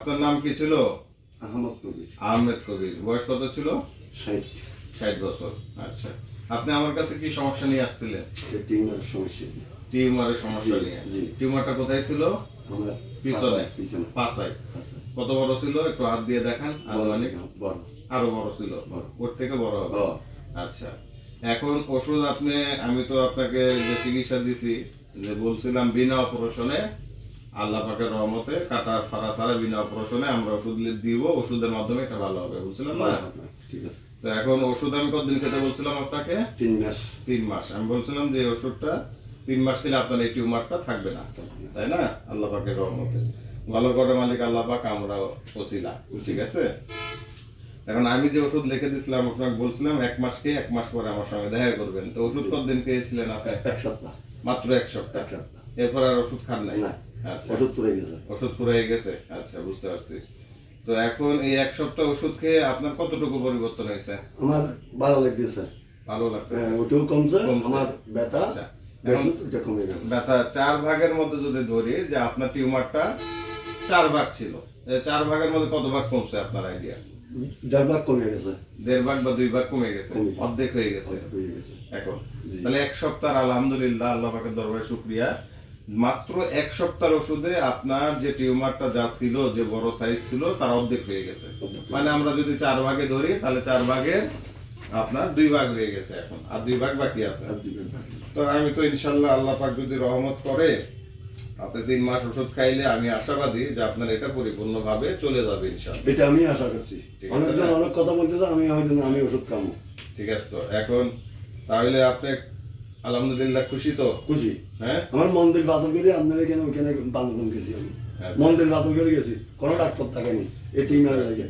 আপনার নাম কি ছিল? আহমদ কবির। আহমেদ কবির। বয়স কত ছিল? ষাট। ষাট বছর। আচ্ছা। আপনি আমার কাছে কি সমস্যা নিয়ে আসছিলেন? টিউমার সমস্যা টিউমারের সমস্যা নিয়ে। টিউমারটা কোথায় ছিল? আমার পিছনে। পিছনে। পাশায়। আচ্ছা। কত বড় ছিল? একটু হাত দিয়ে দেখান। আনুমানিক বড় আরও বড় ছিল। ওর থেকে বড় হবে। আচ্ছা। এখন ওষুধ আপনি আমি তো আপনাকে যে চিকিৎসা দিছি যে বলছিলাম বিনা অপারেশনে আল্লাহ পাকের রহমতে কাটা ফাড়া ছাড়া বিনা অপারেশনে আমরা ওষুধ দিব ওষুধের মাধ্যমে এটা ভালো হবে বুঝছিলেন না? ঠিক আছে। তো এখন ওষুধ আমি কতদিন খেতে বলছিলাম আপনাকে? তিন মাস। তিন মাস। আমি বলছিলাম যে ওষুধটা তিন মাস খেলে আপনার এই টিউমারটা থাকবে না তাই না? আল্লাহ পাকের রহমতে। ভালো করে মালিক আল্লাহ পাক আমরা ওসিলা ঠিক আছে? এখন আমি যে ওষুধ লিখে দিছিলাম আপনাকে বলছিলাম এক মাস খেয়ে এক মাস পরে আমার সঙ্গে দেখা করবেন। তো ওষুধ কতদিন খেয়েছিলেন আপনি? এক সপ্তাহ। মাত্র এক সপ্তাহ। এক সপ্তাহ। এরপর আর ওষুধ খান নাই? না ওষুধ পড়ে গেছে। ওষুধ পুরো গেছে। আচ্ছা বুঝতে পারছি। তো এখন এই এক সপ্তাহ ওষুধ খেয়ে আপনার কতটুকু পরিবর্তন হয়েছে? আমার ভালো লাগতেছে। ভালো লাগতেছে। হ্যাঁ, ওটাও কমছে। আমার ব্যথা আচ্ছা। ব্যথা চার ভাগের মধ্যে যদি ধরি যে আপনার টিউমারটা চার ভাগ ছিল চার ভাগের মধ্যে কত ভাগ কমছে আপনার আইডিয়া যার ভাগ কমে গেছে। দেড় ভাগ বা দুই ভাগ কমে গেছে। অর্ধেক হয়ে গেছে। হয়ে গেছে। এখন। তাহলে এক সপ্তাহ আলহামদুলিল্লাহ আল্লাহ পাকের দরবারে শুক্রিয়া। মাত্র এক সপ্তাহের ওষুধে আপনার যে টিউমারটা যা ছিল যে বড় সাইজ ছিল তার অর্ধেক হয়ে গেছে। মানে আমরা যদি চার ভাগে ধরি তাহলে চার ভাগে আপনার দুই ভাগ হয়ে গেছে এখন। আর দুই ভাগ বাকি আছে। তো আমি তো ইনশাল্লাহ আল্লাহ পাক যদি রহমত করে আপনি তিন মাস ওষুধ খাইলে আমি আশাবাদী যে আপনার এটা পরিপূর্ণভাবে চলে যাবে ইনশাল্লাহ। এটা আমি আশা করছি। অনেকজন অনেক কথা বলতেছে আমি হয়তো আমি ওষুধ খাব ঠিক আছে তো। এখন তাহলে আপনি আলহামদুলিল্লাহ খুশি তো? খুশি। হ্যাঁ? আমার মন্দির পাথর করে আপনাদের এখানে ওখানে বান্ধবন গেছি আমি? আচ্ছা। মন্দির পাথর করে গেছি। কোনো ডাক্তার থাকেনি এই টিমের লাগে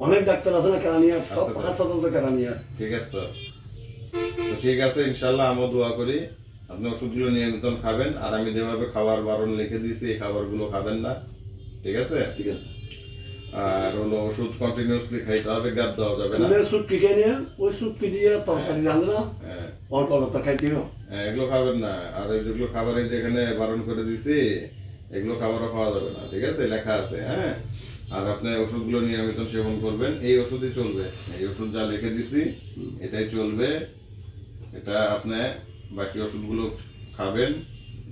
অনেক ডাক্তার আছে না কেরানিয়া? সব হাসপাতাল কেরানিয়া। ঠিক আছে তো। ঠিক আছে ইনশাল্লাহ আমরা দোয়া করি। আপনি ওষুধগুলো নিয়মিত খাবেন। আর আমি যেভাবে খাবার বারণ লিখে দিয়েছি এই খাবারগুলো খাবেন না। ঠিক আছে? ঠিক আছে। আর হলো ওষুধ কন্টিনিউসলি খাইতে হবে গ্যাপ দেওয়া যাবে না। তুমি সুটকি খেয়ে নিয়ে? ওই সুটকি দিয়ে তরকারি রাঁধনা হ্যাঁ। অল্প অল্প তো হ্যাঁ, এগুলো খাবেন না। আর এই যেগুলো এই যেখানে বারণ করে দিছি এগুলো খাবারও খাওয়া যাবে না ঠিক আছে? লেখা আছে হ্যাঁ? আর আপনি ওষুধগুলো নিয়মিত সেবন করবেন। এই ওষুধই চলবে। এই ওষুধ যা লিখে দিছি এটাই চলবে। এটা আপনি বাকি ওষুধগুলো খাবেন।